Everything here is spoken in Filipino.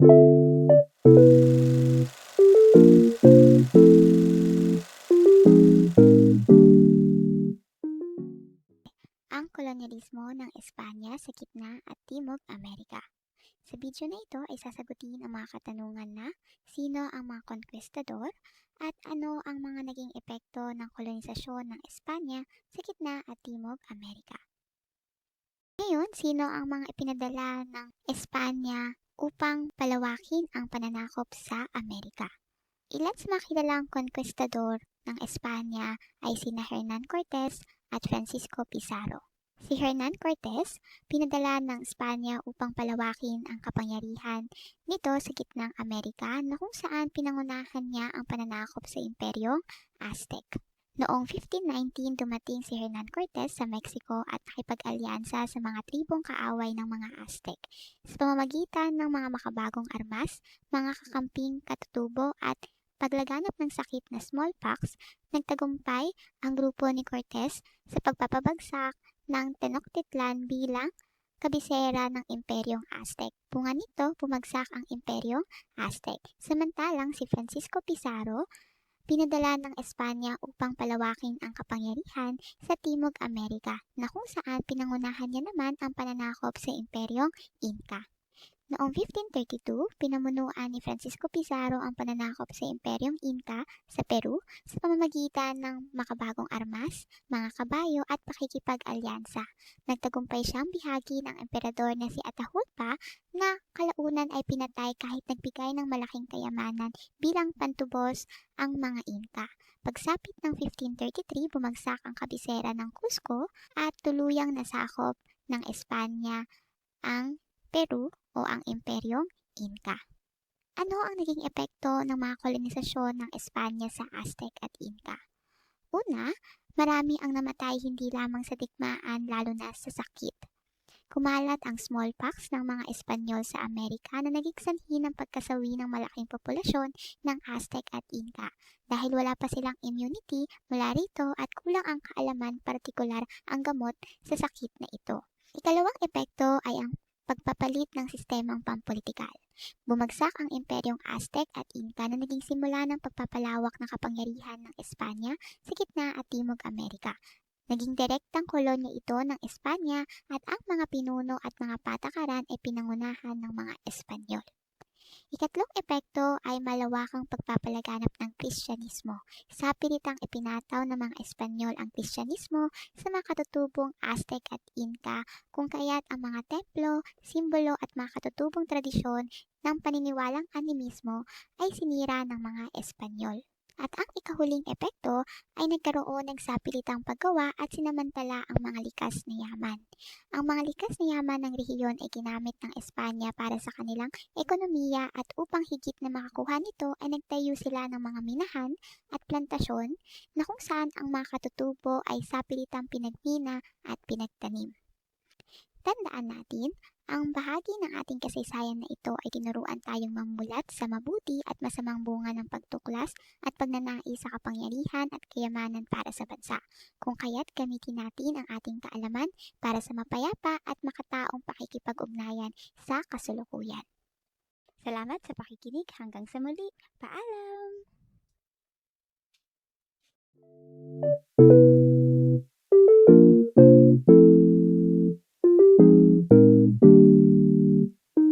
ang kolonyalismo ng Espanya sa gitna at timog Amerika. Sa video na ito ay sasagutin ang mga katanungan na sino ang mga konkwistador at ano ang mga naging epekto ng kolonisasyon ng Espanya sa gitna at timog Amerika. Ngayon, sino ang mga ipinadala ng Espanya upang palawakin ang pananakop sa Amerika? Ilan sa mga kilalang ng Espanya ay sina Hernan Cortez at Francisco Pizarro. Si Hernan Cortez, pinadala ng Espanya upang palawakin ang kapangyarihan nito sa gitnang Amerika na kung saan pinangunahan niya ang pananakop sa imperyong Aztec. Noong 1519 dumating si Hernan Cortez sa Mexico at nakipag-alyansa sa mga tribong kaaway ng mga Aztec sa pamamagitan ng mga makabagong armas, mga kakamping katutubo at paglaganap ng sakit na smallpox, nagtagumpay ang grupo ni Cortez sa pagpapabagsak ng Tenochtitlan bilang kabisera ng Imperyong Aztec. Bunga nito, bumagsak ang Imperyong Aztec. Samantalang si Francisco Pizarro, pinadala ng Espanya upang palawakin ang kapangyarihan sa Timog Amerika na kung saan pinangunahan niya naman ang pananakop sa Imperyong Inca. Noong 1532, pinamunuan ni Francisco Pizarro ang pananakop sa Imperyong Inca sa Peru sa pamamagitan ng makabagong armas, mga kabayo at pakikipag-alyansa. Nagtagumpay siyang bihagi ng emperador na si Atahualpa na kalaunan ay pinatay kahit nagbigay ng malaking kayamanan bilang pantubos ang mga Inca. Pagsapit ng 1533, bumagsak ang kabisera ng Cusco at tuluyang nasakop ng Espanya ang Peru o ang Imperyong Inca. Ano ang naging epekto ng mga kolonisasyon ng Espanya sa Aztec at Inca? Una, marami ang namatay hindi lamang sa digmaan lalo na sa sakit. Kumalat ang smallpox ng mga Espanyol sa Amerika na naging sanhi ng pagkasawi ng malaking populasyon ng Aztec at Inca dahil wala pa silang immunity mula rito at kulang ang kaalaman partikular ang gamot sa sakit na ito. Ikalawang epekto ay ang pagpapalit ng sistemang pampolitikal. Bumagsak ang Imperyong Aztec at Inca na naging simula ng pagpapalawak ng kapangyarihan ng Espanya sa gitna at timog Amerika. Naging direktang kolonya ito ng Espanya at ang mga pinuno at mga patakaran ay pinangunahan ng mga Espanyol. Ikatlong epekto ay malawakang pagpapalaganap ng Kristyanismo. Sa piritang ipinataw ng mga Espanyol ang Kristyanismo sa mga katutubong Aztec at Inca kung kaya't ang mga templo, simbolo at mga katutubong tradisyon ng paniniwalang animismo ay sinira ng mga Espanyol. At ang ikahuling epekto ay nagkaroon ng sapilitang paggawa at sinamantala ang mga likas na yaman. Ang mga likas na yaman ng rehiyon ay ginamit ng Espanya para sa kanilang ekonomiya at upang higit na makakuha nito ay nagtayo sila ng mga minahan at plantasyon na kung saan ang mga katutubo ay sapilitang pinagmina at pinagtanim. Tandaan natin, ang bahagi ng ating kasaysayan na ito ay tinuruan tayong mamulat sa mabuti at masamang bunga ng pagtuklas at pagnanais sa kapangyarihan at kayamanan para sa bansa. Kung kaya't gamitin natin ang ating kaalaman para sa mapayapa at makataong pakikipag-ugnayan sa kasulukuyan. Salamat sa pakikinig hanggang sa muli. Paalam!